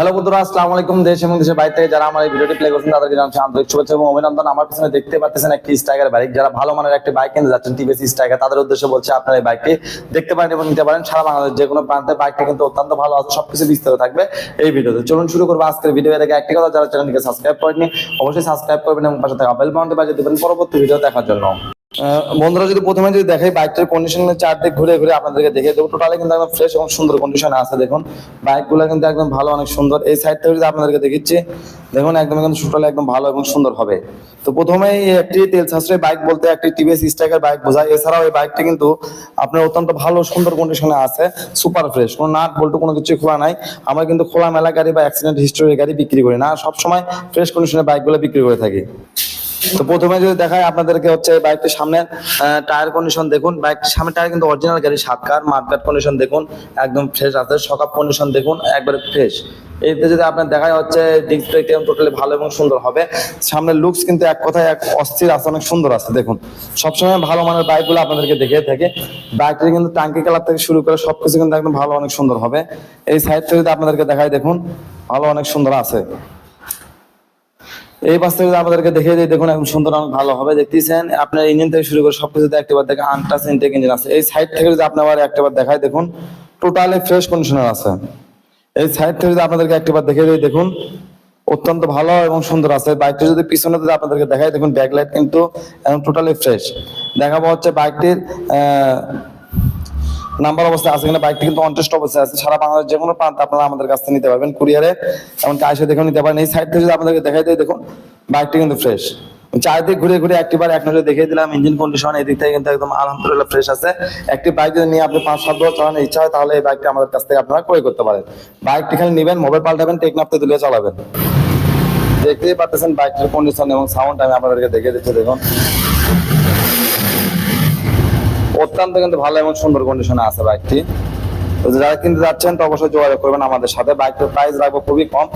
Hello বন্ধুরা, আসসালামু আলাইকুম দেশ এবং দেশের বাইরে থেকে যারা আমার এই ভিডিওটি প্লে করছেন, তাদেরকে জানাচ্ছি আন্তরিক শুভেচ্ছা এবং অভিনন্দন। আমার পিছনে দেখতে পাচ্ছেন একটি স্ট্রাইকার বাইক যারা ভালো মানের একটি বাইক কিনতে যাচ্ছেন টিভিএস স্ট্রাইকার তাদের উদ্দেশ্যে বলছে আপনারা এই বাইকটি দেখতে পারেন এবং নিতে পারেন। সারা বাংলাদেশ যে কোনো প্রান্তে বাইকটি কিন্তু অত্যন্ত ভালো আছে, সবকিছু বিস্তারিত থাকবে এই ভিডিওতে। চলুন শুরু করব আজকের ভিডিও থেকে একটি কথা, যারা চ্যানেলটিকে সাবস্ক্রাইব করেননি, অবশ্যই সাবস্ক্রাইব করবেন এবং পাশে থাকা বেল বাটনটি বাজিয়ে দেবেন পরবর্তী ভিডিও দেখার জন্য। বন্ধুরা যদি প্রথমে যদি দেখাই বাইকটার কন্ডিশনের চারদিক ঘুরে ঘুরে আপনাদেরকে দেখে দেবো। টোটালি কিন্তু একদম ফ্রেশ এবং সুন্দর কন্ডিশনে আছে, দেখুন। বাইকগুলো কিন্তু একদম ভালো, অনেক সুন্দর। এই সাইড থেকে যদি আপনাদেরকে দেখিচ্ছি, দেখুন, একদম একদম টোটালি একদম ভালো এবং সুন্দর হবে। তো প্রথমেই একটি তেল সাশ্রয়ী বাইক বলতে একটি টিভিএস স্ট্রাইকার বাইক বোঝায়। এছাড়াও এই বাইকটি কিন্তু আপনার অত্যন্ত ভালো, সুন্দর কন্ডিশনে আছে সুপার ফ্রেশ কোনো নাট, বল্টু কোনো কিছু খোলা নাই। আমরা কিন্তু খোলা মেলা গাড়ি বা অ্যাক্সিডেন্ট হিস্টোরি গাড়ি বিক্রি করি না। সবসময় ফ্রেশ কন্ডিশনের বাইকগুলো বিক্রি করে থাকি। তো প্রথমে যদি দেখায় আপনাদেরকে হচ্ছে বাইকটির সামনে টায়ার কন্ডিশন দেখুন। বাইকটির সামনে টায়ার কিন্তু অরিজিনাল গাড়ি, সাত কার মার্কেট কন্ডিশন দেখুন, একদম ফ্রেশ আছে সকাপ কন্ডিশন দেখুন, একবারে ফ্রেশ এতে যদি আপনার দেখা হচ্ছে টোটালি ভালো এবং সুন্দর হবে। সামনের লুকস কিন্তু এক কথায় এক অস্থির আছে, অনেক সুন্দর আছে, দেখুন। সবসময় ভালো মানের বাইকগুলো আপনাদেরকে দেখিয়ে থাকে। বাইকটি কিন্তু টাঙ্কি কালার থেকে শুরু করে সবকিছু কিন্তু একদম ভালো, অনেক সুন্দর হবে। এই সাইড যদি আপনাদেরকে দেখাই দেখুন, ভালো, অনেক সুন্দর আছে। এই যদি আপনাদেরকে দেখিয়ে দিই, দেখুন এখন সুন্দর অনেক ভালো হবে, দেখতেছেন? আপনার ইঞ্জিন থেকে শুরু করে সবকিছুতে একটিবার দেখে আনটাস ইনটেক ইঞ্জিন আছে। এই সাইড থেকে যদি আপনি আবার একটিবার দেখায় দেখুন টোটালি ফ্রেশ কন্ডিশনার আছে। এই সাইড থেকে যদি আপনাদেরকে একটিবার দেখিয়ে দিই, দেখুন, অত্যন্ত ভালো এবং সুন্দর আছে। বাইকটি যদি পিছনে যদি আপনাদেরকে দেখায় দেখুন ব্যাকলাইট কিন্তু টোটালি ফ্রেশ দেখাবো হচ্ছে বাইকটির নাম্বার অবস্থায় আছে কিনা বাইকটি কিন্তু অনটেস্ট অবস্থায় আছে। সারা বাংলাদেশ যে কোনো প্রান্তে আপনারা আমাদের কাছ থেকে নিতে পারবেন। কুরিয়ারে এমনকি আইসে দেখে নিতে পারেন। এই সাইড থেকে যদি আপনাদেরকে দেখাই দিই, দেখুন বাইকটি কিন্তু ফ্রেশ চারিদিক ঘুরে ঘুরে একটিবার এক নজরে দেখিয়ে দিলাম ইঞ্জিন কন্ডিশন এদিক থেকে কিন্তু একদম আলহামদুলিল্লাহ ফ্রেশ আছে। একটি বাইক যদি নিয়ে আপনি পাঁচ সাত বছর চালানোর ইচ্ছা হয়, তাহলে এই বাইকটি আমাদের কাছ থেকে আপনারা ক্রয় করতে পারেন। বাইকটি খালি নেবেন মোবাইল পাল্টাবেন টেকনাপতে দিলে চালাবেন। দেখতেই পাচ্ছেন বাইকটির কন্ডিশন এবং সাউন্ড আমি আপনাদেরকে দেখে দিচ্ছি, দেখুন। অত্যন্ত কিন্তু ভালো এবং সুন্দর কন্ডিশনে আছে বাইকটি যারা কিনতে যাচ্ছেন তো অবশ্যই যোগাযোগ করবেন আমাদের সাথে। বাইকটির প্রাইস রাখব খুবই কম।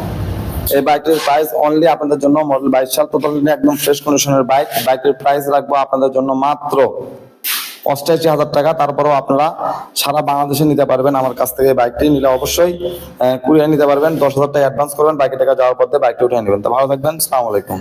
এই বাইকটির প্রাইস অনলি আপনাদের জন্য মডেল বাইশ সাল। টোটালি একদম ফ্রেশ কন্ডিশনের বাইক বাইকটির প্রাইস রাখব আপনাদের জন্য মাত্র অষ্টাশি হাজার টাকা। তারপরেও আপনারা সারা বাংলাদেশে নিতে পারবেন। আমার কাছ থেকে বাইকটি নিলে অবশ্যই কুড়িয়ে নিতে পারবেন। দশ হাজার টাকা অ্যাডভান্স করবেন। বাইকের টাকা যাওয়ার পথে বাইকটি উঠে নেবেন। তো ভালো থাকবেন। আলাইকুম।